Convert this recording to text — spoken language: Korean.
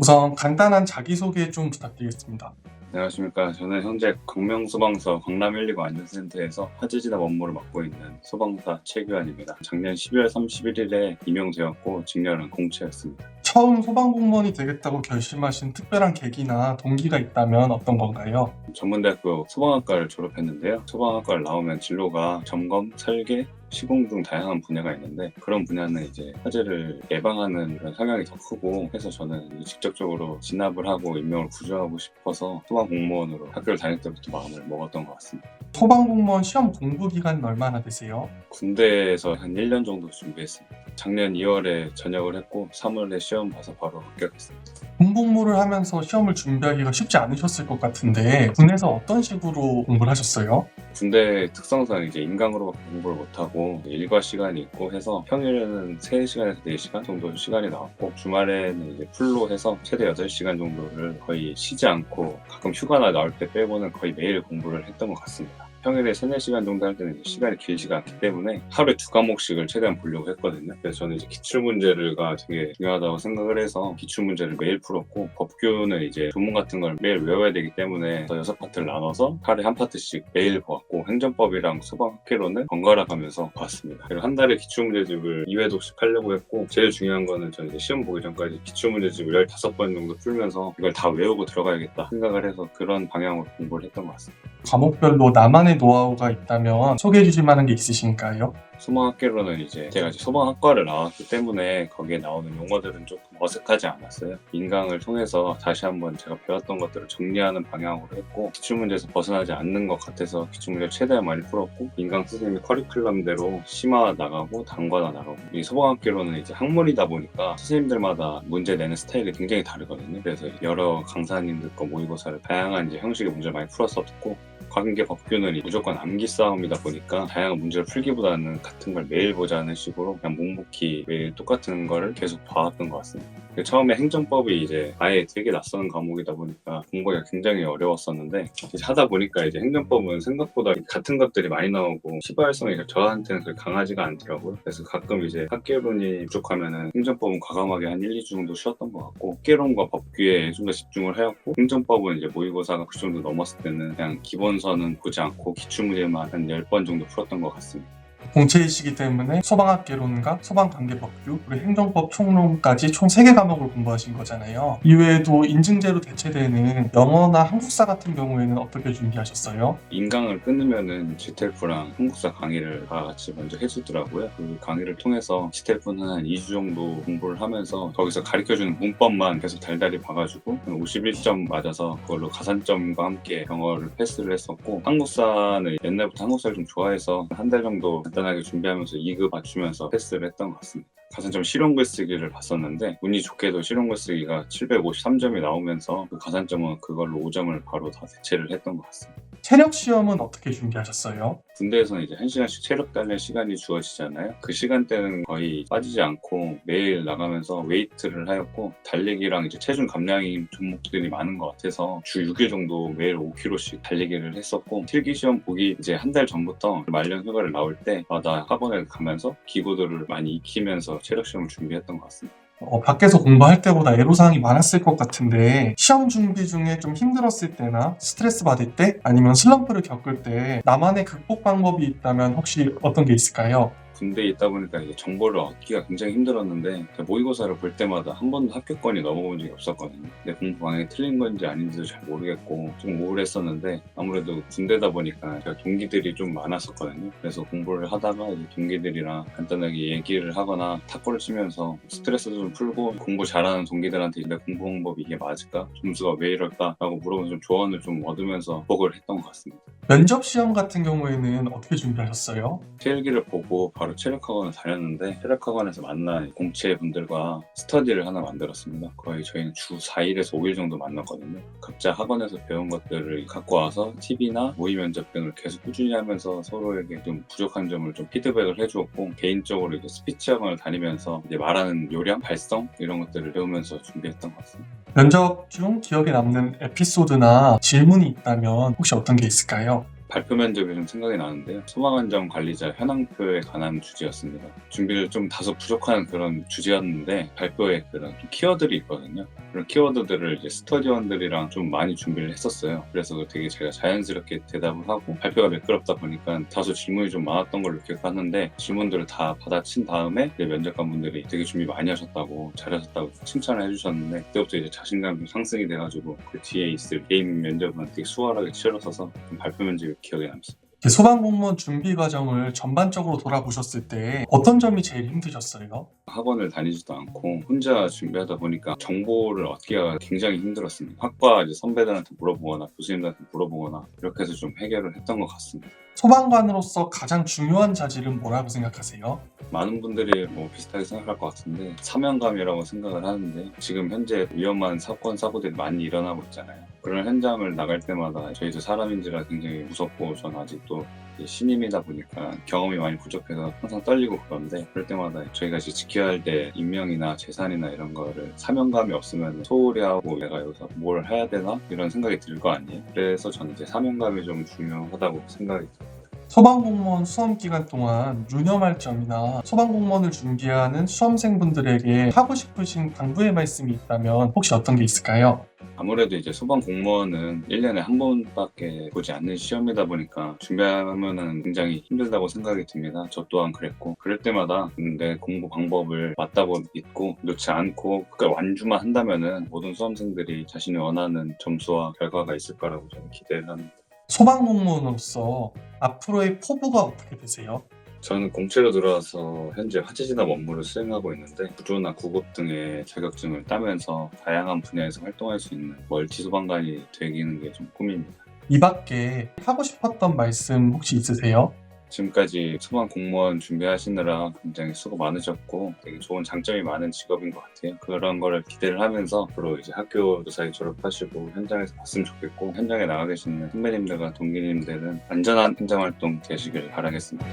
우선 간단한 자기소개 좀 부탁드리겠습니다. 안녕하십니까. 저는 현재 광명소방서 광남 119 안전센터에서 화재진압 업무를 맡고 있는 소방사 최규환입니다. 작년 12월 31일에 임용되었고 직렬은 공채였습니다. 처음 소방공무원이 되겠다고 결심하신 특별한 계기나 동기가 있다면 어떤 건가요? 전문대학교 소방학과를 졸업했는데요. 소방학과를 나오면 진로가 점검, 설계, 시공 등 다양한 분야가 있는데 그런 분야는 이제 화재를 예방하는 그런 성향이 더 크고 해서 저는 직접적으로 진압을 하고 임명을 구조하고 싶어서 소방 공무원으로 학교를 다닐 때부터 마음을 먹었던 것 같습니다. 소방 공무원 시험 공부 기간은 얼마나 되세요? 군대에서 한 1년 정도 준비했습니다. 작년 2월에 전역을 했고 3월에 시험 봐서 바로 합격했습니다. 군복무를 하면서 시험을 준비하기가 쉽지 않으셨을 것 같은데 군에서 어떤 식으로 공부를 하셨어요? 군대 특성상 이제 인강으로밖에 공부를 못하고 일과 시간이 있고 해서 평일에는 3시간에서 4시간 정도 시간이 나왔고 주말에는 이제 풀로 해서 최대 8시간 정도를 거의 쉬지 않고 가끔 휴가나 나올 때 빼고는 거의 매일 공부를 했던 것 같습니다. 평일에 3, 4시간 정도 할 때는 시간이 길지가 않기 때문에 하루에 두 과목씩을 최대한 보려고 했거든요. 그래서 저는 이제 기출문제가 되게 중요하다고 생각을 해서 기출문제를 매일 풀었고 법규는 이제 조문 같은 걸 매일 외워야 되기 때문에 여섯 파트를 나눠서 하루에 한 파트씩 매일 보았고 행정법이랑 소방학개론은 번갈아 가면서 봤습니다. 그리고 한 달에 기출문제집을 2회독씩 하려고 했고 제일 중요한 거는 저는 이제 시험 보기 전까지 기출문제집을 15번 정도 풀면서 이걸 다 외우고 들어가야겠다 생각을 해서 그런 방향으로 공부를 했던 것 같습니다. 과목별로 나만의 노하우가 있다면 소개해 주실 만한 게 있으신가요? 소방학개론은 이제 제가 소방학과를 나왔기 때문에 거기에 나오는 용어들은 조금 어색하지 않았어요. 인강을 통해서 다시 한번 제가 배웠던 것들을 정리하는 방향으로 했고 기출문제에서 벗어나지 않는 것 같아서 기출문제를 최대한 많이 풀었고 인강 선생님이 커리큘럼대로 심화 나가고 단과나 나가고 이 소방학개론은 이제 학문이다 보니까 선생님들마다 문제 내는 스타일이 굉장히 다르거든요. 그래서 여러 강사님들 거 모의고사를 다양한 이제 형식의 문제를 많이 풀었었고 관계 법규는 무조건 암기 싸움이다 보니까 다양한 문제를 풀기보다는 같은 걸 매일 보자는 식으로 그냥 묵묵히 매일 똑같은 거를 계속 봐왔던 것 같습니다. 그 처음에 행정법이 이제 아예 되게 낯선 과목이다 보니까 공부가 굉장히 어려웠었는데 하다 보니까 이제 행정법은 생각보다 같은 것들이 많이 나오고 시발성이 저한테는 그렇게 강하지가 않더라고요. 그래서 가끔 이제 학계론이 부족하면은 행정법은 과감하게 한 1, 2주 정도 쉬었던 것 같고 학계론과 법규에 좀 더 집중을 해왔고 행정법은 이제 모의고사가 그 정도 넘었을 때는 그냥 기본 서는 보지 않고 기출 문제만 한 10번 정도 풀었던 것 같습니다. 공채이시기 때문에 소방학개론과 소방관계법규 그리고 행정법 총론까지 총 3개 과목을 공부하신 거잖아요. 이외에도 인증제로 대체되는 영어나 한국사 같은 경우에는 어떻게 준비하셨어요? 인강을 끊으면은 GTF랑 한국사 강의를 다 같이 먼저 해주더라고요. 그 강의를 통해서 GTF는 한 2주 정도 공부를 하면서 거기서 가르쳐주는 문법만 계속 달달이 봐가지고 한 51점 맞아서 그걸로 가산점과 함께 영어를 패스를 했었고 한국사는 옛날부터 한국사를 좀 좋아해서 한 달 정도 간단하게 준비하면서 2급 맞추면서 패스를 했던 것 같습니다. 가산점 실용글 쓰기를 봤었는데 운이 좋게도 실용글 쓰기가 753점이 나오면서 그 가산점은 그걸로 5점을 바로 다 대체를 했던 것 같습니다. 체력 시험은 어떻게 준비하셨어요? 군대에서는 이제 한 시간씩 체력 단련 시간이 주어지잖아요. 그 시간대는 거의 빠지지 않고 매일 나가면서 웨이트를 하였고 달리기랑 이제 체중 감량인 종목들이 많은 것 같아서 주 6일 정도 매일 5km씩 달리기를 했었고 필기 시험 보기 이제 한 달 전부터 말년 휴가를 나올 때마다 학원에 가면서 기구들을 많이 익히면서 체력 시험을 준비했던 것 같습니다. 어, 밖에서 공부할 때보다 애로사항이 많았을 것 같은데 시험 준비 중에 좀 힘들었을 때나 스트레스 받을 때 아니면 슬럼프를 겪을 때 나만의 극복 방법이 있다면 혹시 어떤 게 있을까요? 군대에 있다 보니까 이제 정보를 얻기가 굉장히 힘들었는데 그 모의고사를 볼 때마다 한 번도 합격권이 넘어본 적이 없었거든요. 내 공부 방향이 틀린 건지 아닌지도 잘 모르겠고 좀 우울했었는데 아무래도 군대다 보니까 제가 동기들이 좀 많았었거든요. 그래서 공부를 하다가 이제 동기들이랑 간단하게 얘기를 하거나 탁구를 치면서 스트레스도 좀 풀고 공부 잘하는 동기들한테 내 공부 방법이 이게 맞을까? 점수가 왜 이럴까? 라고 물어보면서 좀 조언을 좀 얻으면서 복을 했던 것 같습니다. 면접 시험 같은 경우에는 어떻게 준비하셨어요? 체일기를 보고 바로 체력학원을 다녔는데 체력학원에서 만난 공채 분들과 스터디를 하나 만들었습니다. 거의 저희는 주 4일에서 5일 정도 만났거든요. 각자 학원에서 배운 것들을 갖고 와서 TV나 모의 면접 등을 계속 꾸준히 하면서 서로에게 좀 부족한 점을 좀 피드백을 해주었고 개인적으로 이제 스피치 학원을 다니면서 이제 말하는 요령, 발성 이런 것들을 배우면서 준비했던 것 같습니다. 면접 중 기억에 남는 에피소드나 질문이 있다면 혹시 어떤 게 있을까요? 발표 면접이 좀 생각이 나는데요. 소방안전 관리자 현황표에 관한 주제였습니다. 준비를 좀 다소 부족한 그런 주제였는데 발표에 그런 키워드들이 있거든요. 그런 키워드들을 이제 스터디원들이랑 좀 많이 준비를 했었어요. 그래서 되게 제가 자연스럽게 대답을 하고 발표가 매끄럽다 보니까 다소 질문이 좀 많았던 걸로 기억하는데 질문들을 다 받아친 다음에 면접관분들이 되게 준비 많이 하셨다고 잘하셨다고 칭찬을 해주셨는데 그때부터 이제 자신감이 상승이 돼가지고 그 뒤에 있을 게임 면접은 되게 수월하게 치러져서 좀 발표 면접이 기억에 남습니다. 소방공무원 준비 과정을 전반적으로 돌아보셨을 때 어떤 점이 제일 힘드셨어요? 학원을 다니지도 않고 혼자 준비하다 보니까 정보를 얻기가 굉장히 힘들었습니다. 학과 이제 선배들한테 물어보거나 교수님들한테 물어보거나 이렇게 해서 좀 해결을 했던 것 같습니다. 소방관으로서 가장 중요한 자질은 뭐라고 생각하세요? 많은 분들이 뭐 비슷하게 생각할 것 같은데 사명감이라고 생각을 하는데 지금 현재 위험한 사건 사고들이 많이 일어나고 있잖아요. 그런 현장을 나갈 때마다 저희도 사람인지라 굉장히 무섭고 전 아직도 신임이다 보니까 경험이 많이 부족해서 항상 떨리고 그런데 그럴 때마다 저희가 이제 지켜야 할 때 인명이나 재산이나 이런 거를 사명감이 없으면 소홀히 하고 내가 여기서 뭘 해야 되나 이런 생각이 들 거 아니에요. 그래서 저는 이제 사명감이 좀 중요하다고 생각이 들어요. 소방공무원 수험 기간 동안 유념할 점이나 소방공무원을 준비하는 수험생분들에게 하고 싶으신 당부의 말씀이 있다면 혹시 어떤 게 있을까요? 아무래도 이제 소방 공무원은 1년에 한 번밖에 보지 않는 시험이다 보니까 준비하면은 굉장히 힘들다고 생각이 듭니다. 저 또한 그랬고 그럴 때마다 내 공부 방법을 맞다고 믿고 놓지 않고 그 완주만 한다면은 모든 수험생들이 자신이 원하는 점수와 결과가 있을 거라고 저는 기대를 합니다. 소방공무원으로서 앞으로의 포부가 어떻게 되세요? 저는 공채로 들어와서 현재 화재 진압 업무를 수행하고 있는데 구조나 구급 등의 자격증을 따면서 다양한 분야에서 활동할 수 있는 멀티 소방관이 되기는 게 좀 꿈입니다. 이 밖에 하고 싶었던 말씀 혹시 있으세요? 지금까지 소방 공무원 준비하시느라 굉장히 수고 많으셨고 되게 좋은 장점이 많은 직업인 것 같아요. 그런 거를 기대를 하면서 앞으로 이제 학교 무사히 졸업하시고 현장에서 봤으면 좋겠고 현장에 나가 계시는 선배님들과 동기님들은 안전한 현장 활동 되시길 바라겠습니다.